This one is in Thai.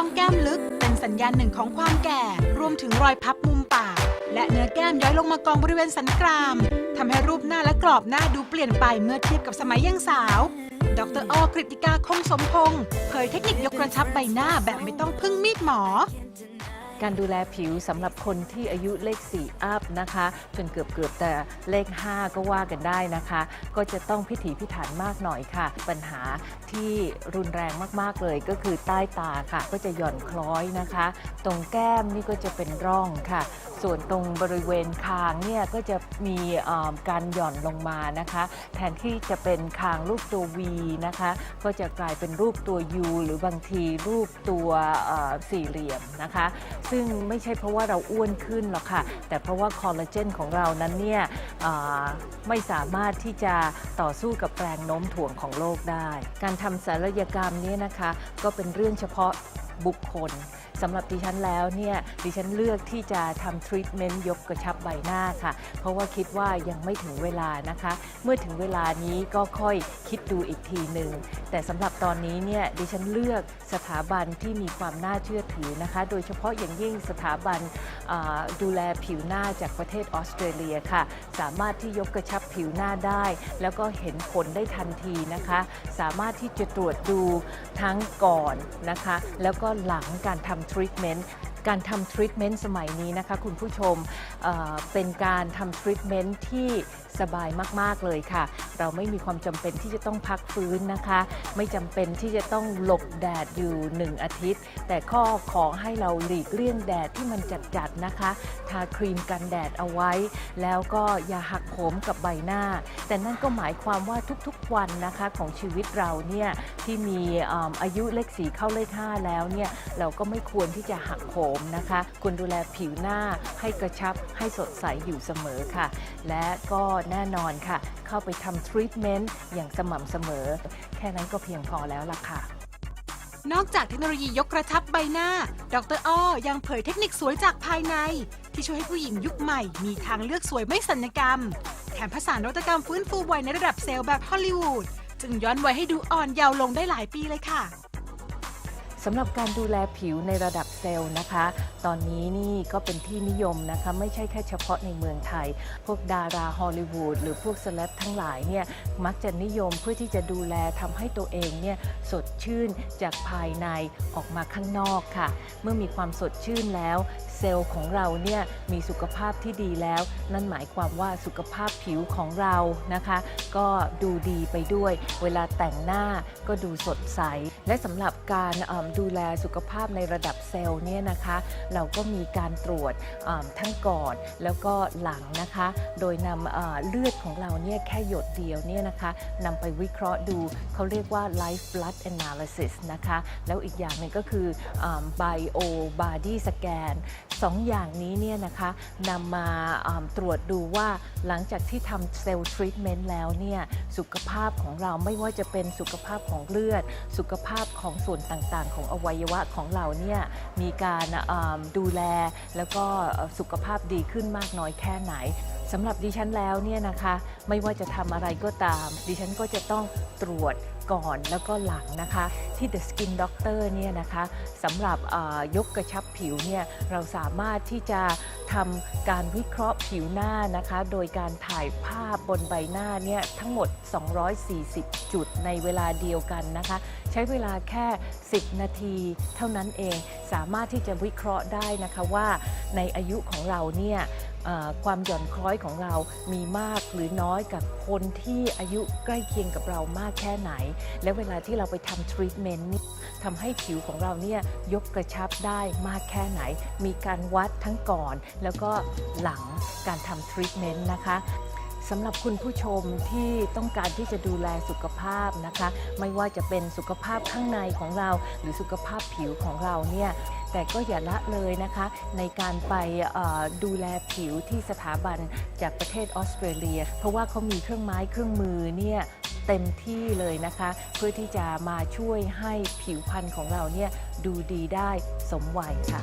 ร่องแก้มลึก เป็นสัญญาณหนึ่งของความแก่ รวมถึงรอยพับมุมปาก และเนื้อแก้มย้อยลงมากองบริเวณสันกรามทำให้รูปหน้าและกรอบหน้าดูเปลี่ยนไปเมื่อเทียบกับสมัยยังสาว ดรออกฤติกาคงสมพงศ์เผยเทคนิคยกกระชับใบหน้าแบบไม่ต้องพึ่งมีดหมอ การดูแลผิวสำหรับคนที่อายุเลข 4 อัพนะคะ จนเกือบเกือบแต่เลข 5 ก็ว่ากันได้นะคะ ก็จะต้องพิถีพิถันมากหน่อยค่ะ ปัญหาที่รุนแรงมากๆเลยก็คือใต้ตาค่ะ ก็จะหย่อนคล้อยนะคะ ตรงแก้มนี่ก็จะเป็นร่องค่ะ ส่วนตรงบริเวณคางเนี่ยก็จะมีการหย่อนลงมานะคะ แทนที่จะเป็นคางรูปตัว V นะคะ ก็จะกลายเป็นรูปตัว U หรือบางทีรูปตัวสี่เหลี่ยมนะคะ ซึ่งไม่ใช่เพราะว่าเราอ้วนขึ้นหรอกค่ะ แต่เพราะว่าคอลลาเจนของเรานั้นเนี่ยไม่สามารถที่จะต่อสู้กับแรงโน้มถ่วงของโลกได้ การทำศัลยกรรมนี่ยนะคะ ก็เป็นเรื่องเฉพาะบุคคล สำหรับดิฉันแล้วเนี่ยดิฉันเลือกที่จะทำทรีทเมนต์ยกกระชับใบหน้าค่ะ เพราะว่าคิดว่ายังไม่ถึงเวลานะคะ เมื่อถึงเวลานี้ก็ค่อยคิดดูอีกทีหนึ่งแต่สำหรับตอนนี้เนี่ยดิฉันเลือกสถาบันที่มีความน่าเชื่อถือนะคะ โดยเฉพาะอย่างยิ่งสถาบันดูแลผิวหน้าจากประเทศออสเตรเลียค่ะ สามารถที่ยกกระชับผิวหน้าได้ แล้วก็เห็นผลได้ทันทีนะคะ สามารถที่จะตรวจดูทั้งก่อนนะคะ แล้วก็หลังการทำ treatment การทำทรีทเมนต์สมัยนี้นะคะคุณผู้ชมเอ่อเป็นการทำทรีทเมนต์ที่สบายมาก ๆ เลยค่ะ เราไม่มีความจำเป็นที่จะต้องพักฟื้นนะคะ ไม่จำเป็นที่จะต้องหลบแดดอยู่1อาทิตย์ แต่ข้อขอให้เราหลีกเลี่ยงแดดที่มันจัดๆนะคะ ทาครีมกันแดดเอาไว้ แล้วก็อย่าหักโหมกับใบหน้า แต่นั่นก็หมายความว่าทุกๆวันนะคะของชีวิตเราเนี่ยที่มีเอิ่มอายุเลขสีเข้าเลข5แล้วเนี่ยเราก็ไม่ควรที่จะหักโหมนะคะ ควรดูแลผิวหน้าให้กระชับให้สดใสอยู่เสมอค่ะ และก็แน่นอนค่ะ เข้าไปทำทรีทเมนต์อย่างสม่ำเสมอ แค่นั้นก็เพียงพอแล้วล่ะค่ะ นอกจากเทคโนโลยียกกระชับใบหน้า ดรอ้อยังเผยเทคนิคสวยจากภายใน ที่ช่วยให้ผู้หญิงยุคใหม่ มีทางเลือกสวยไม่สัญญกรรม แถมผสานนวัตกรรมฟื้นฟูวัยในระดับเซลล์แบบฮอลลีวูด จึงย้อนวัยให้ดูอ่อนเยาว์ลงได้หลายปีเลยค่ะ สำหรับการดูแลผิวในระดับเซลล์นะคะ ตอนนี้นี่ก็เป็นที่นิยมนะคะไม่ใช่แค่เฉพาะในเมืองไทย พวกดาราฮอลลีวูดหรือพวกเซเลบทั้งหลายเนี่ยมักจะนิยมเพื่อที่จะดูแลทำให้ตัวเองเนี่ยสดชื่นจากภายในออกมาข้างนอกค่ะ เมื่อมีความสดชื่นแล้ว เซลล์ของเราเนี่ยมีสุขภาพที่ดีแล้ว นั่นหมายความว่าสุขภาพผิวของเรานะคะ ก็ดูดีไปด้วย เวลาแต่งหน้าก็ดูสดใส และสำหรับการเดูแลสุขภาพในระดับเซลล์เนี่ยนะคะ เราก็มีการตรวจทั้งก่อนแล้วก็หลังนะคะ โดยนำเลือดของเราเนี่ยแค่หยดเดียวเนี่ยนะคะนำไปวิเคราะห์ดูเขาเรียกว่า life blood analysis นะคะ แล้วอีกอย่างหนึ่งก็คืออ bio body scan สองอย่างนี้เนี่ยนะคะนำมาตรวจดูว่าหลังจากที่ทำเซลล์ทรีทเมนต์แล้วเนี่ยสุขภาพของเราไม่ว่าจะเป็นสุขภาพของเลือด สุขภาพของส่วนต่างๆของอวัยวะของเราเนี่ยมีการดูแลแล้วก็สุขภาพดีขึ้นมากน้อยแค่ไหนสำหรับดิฉันแล้วเนี่ยนะคะ ไม่ว่าจะทำอะไรก็ตาม ดิฉันก็จะต้องตรวจ ก่อนแล้วก็หลังนะคะที่ The Skin Doctor เนี่ยนะคะสำหรับยกกระชับผิวเนี่ยเราสามารถที่จะทำการวิเคราะห์ผิวหน้านะคะ โดยการถ่ายภาพบนใบหน้าเนี่ยทั้งหมด 240 จุดในเวลาเดียวกันนะคะ ใช้เวลาแค่ 10 นาทีเท่านั้นเองสามารถที่จะวิเคราะห์ได้นะคะว่าในอายุของเราเนี่ย ความหย่อนคล้อยของเรามีมากหรือน้อยกับคนที่อายุใกล้เคียงกับเรามากแค่ไหน และเวลาที่เราไปทำทรีทเมนต์นี่ทำให้ผิวของเราเนี่ยยกกระชับได้มากแค่ไหน มีการวัดทั้งก่อน แล้วก็หลังการทำทรีทเมนต์นะคะสำหรับคุณผู้ชมที่ต้องการที่จะดูแลสุขภาพนะคะ ไม่ว่าจะเป็นสุขภาพข้างในของเรา หรือสุขภาพผิวของเราเนี่ย แต่ก็อย่าละเลยนะคะ ในการไปดูแลผิวที่สถาบันจากประเทศออสเตรเลีย เพราะว่าเขามีเครื่องไม้เครื่องมือเนี่ยเต็มที่เลยนะคะ เพื่อที่จะมาช่วยให้ผิวพรรณของเราเนี่ยดูดีได้สมวัยค่ะ